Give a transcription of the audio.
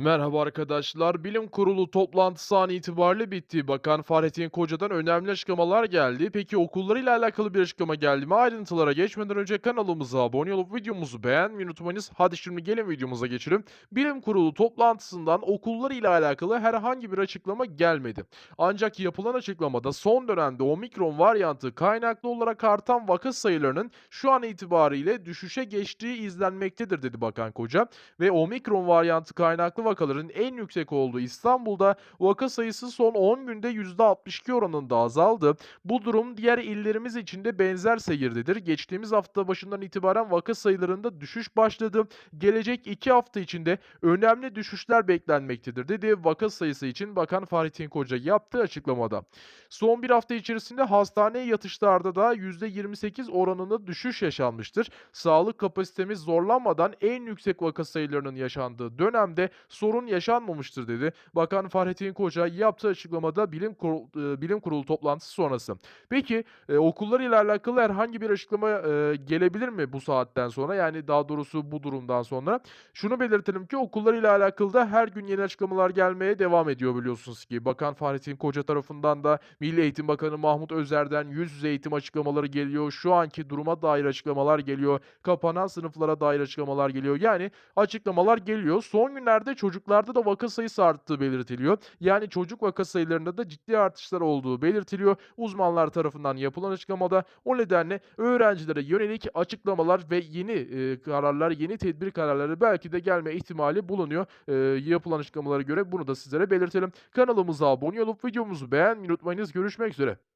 Merhaba arkadaşlar. Bilim Kurulu toplantısı an itibariyle bitti. Bakan Fahrettin Koca'dan önemli açıklamalar geldi. Peki okullarıyla alakalı bir açıklama geldi mi? Ayrıntılara geçmeden önce kanalımıza abone olup videomuzu beğenmeyi unutmayınız. Hadi şimdi gelin videomuza geçelim. Bilim Kurulu toplantısından okullarıyla alakalı herhangi bir açıklama gelmedi. Ancak yapılan açıklamada son dönemde omikron varyantı kaynaklı olarak artan vaka sayılarının şu an itibariyle düşüşe geçtiği izlenmektedir dedi Bakan Koca ve omikron varyantı kaynaklı vakaların en yüksek olduğu İstanbul'da vaka sayısı son 10 günde %62 oranında azaldı. Bu durum diğer illerimiz için de benzer seyirdedir. Geçtiğimiz hafta başından itibaren vaka sayılarında düşüş başladı. Gelecek 2 hafta içinde önemli düşüşler beklenmektedir dedi vaka sayısı için Bakan Fahrettin Koca yaptığı açıklamada. Son bir hafta içerisinde hastaneye yatışlarda da %28 oranında düşüş yaşanmıştır. Sağlık kapasitemiz zorlanmadan en yüksek vaka sayılarının yaşandığı dönemde sorun yaşanmamıştır dedi. Bakan Fahrettin Koca yaptığı açıklamada bilim kurulu, e, bilim kurulu toplantısı sonrası. Peki e, okullarıyla alakalı herhangi bir açıklama e, gelebilir mi bu saatten sonra? Yani daha doğrusu bu durumdan sonra. Şunu belirtelim ki okullarıyla alakalı da her gün yeni açıklamalar gelmeye devam ediyor biliyorsunuz ki. Bakan Fahrettin Koca tarafından da Milli Eğitim Bakanı Mahmut Özer'den yüz yüze eğitim açıklamaları geliyor. Şu anki duruma dair açıklamalar geliyor. Kapanan sınıflara dair açıklamalar geliyor. Yani açıklamalar geliyor. Son günlerde çocuklarda da vaka sayısı arttığı belirtiliyor. Yani çocuk vaka sayılarında da ciddi artışlar olduğu belirtiliyor. Uzmanlar tarafından yapılan açıklamada o nedenle öğrencilere yönelik açıklamalar ve yeni e, kararlar, yeni tedbir kararları belki de gelme ihtimali bulunuyor. E, yapılan açıklamalara göre bunu da sizlere belirtelim. Kanalımıza abone olup videomuzu beğenmeyi unutmayınız. Görüşmek üzere.